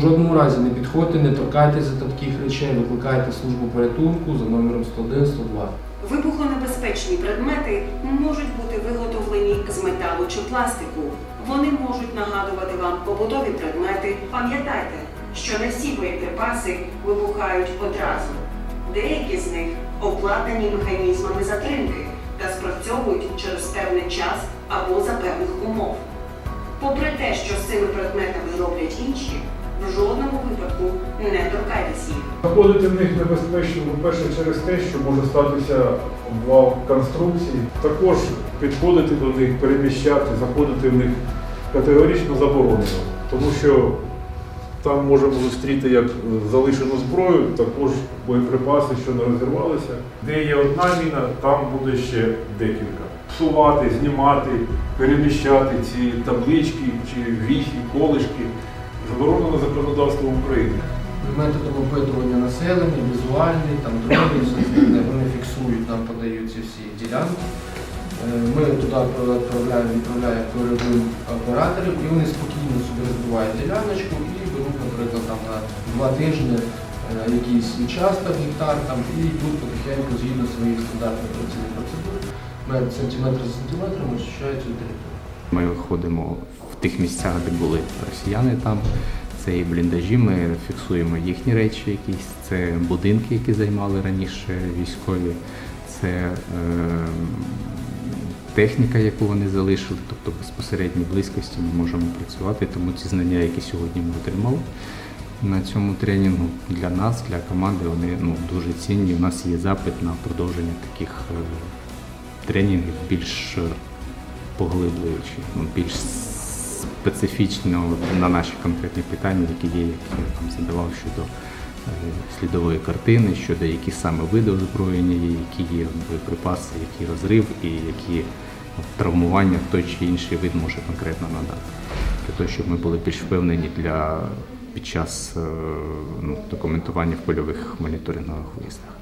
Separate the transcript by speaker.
Speaker 1: Жодному разі не підходьте, не торкайтеся таких речей, викликайте службу порятунку за номером 101 102.
Speaker 2: Вибухонебезпечні предмети можуть бути виготовлені з металу чи пластику. Вони можуть нагадувати вам побутові предмети. Пам'ятайте, що не всі боєприпаси вибухають одразу. Деякі з них обладнані механізмами затримки та спрацьовують через певний час або за певних умов. Попри те, що з цими предметами роблять інші, жодному випадку не торкайтесь їх.
Speaker 3: Заходити в них небезпечно, по-перше, через те, що може статися обвал конструкції. Також підходити до них, переміщати, заходити в них категорично заборонено, тому що там можемо зустріти як залишену зброю, також боєприпаси, що не розірвалися. Де є одна міна, там буде ще декілька. Псувати, знімати, переміщати ці таблички чи віхи, колишки заборонено законодавством України.
Speaker 1: Методом опитування населення, візуальні, там дрони, вони фіксують, нам подають ці всі ділянки. Е, Ми туди відправляємо, відправляємо передовим операторів, і вони спокійно собі розбивають діляночку і беруть, наприклад, там на два тижні е, якийсь участок, гектар там, і йдуть потихеньку згідно своїх стандартних операційних процедур. Метр сантиметр за сантиметром очищають цю територію.
Speaker 4: Ми ходимо в тих місцях, де були росіяни там. Це і бліндажі, ми фіксуємо їхні речі якісь, це будинки, які займали раніше військові, це е, техніка, яку вони залишили, тобто в безпосередній близькості ми можемо працювати, тому ці знання, які сьогодні ми отримали на цьому тренінгу для нас, для команди, вони ну, дуже цінні. У нас є запит на продовження таких е, тренінгів більш поглиблюючи, ну, більш специфічно на наші конкретні питання, які є, які я там задавав щодо е, слідової картини, щодо які саме види озброєння є, які є боєприпаси, який розрив і які травмування той чи інший вид може конкретно надати. Для того, щоб ми були більш впевнені для під час е, ну, документування в польових моніторингових виїздах.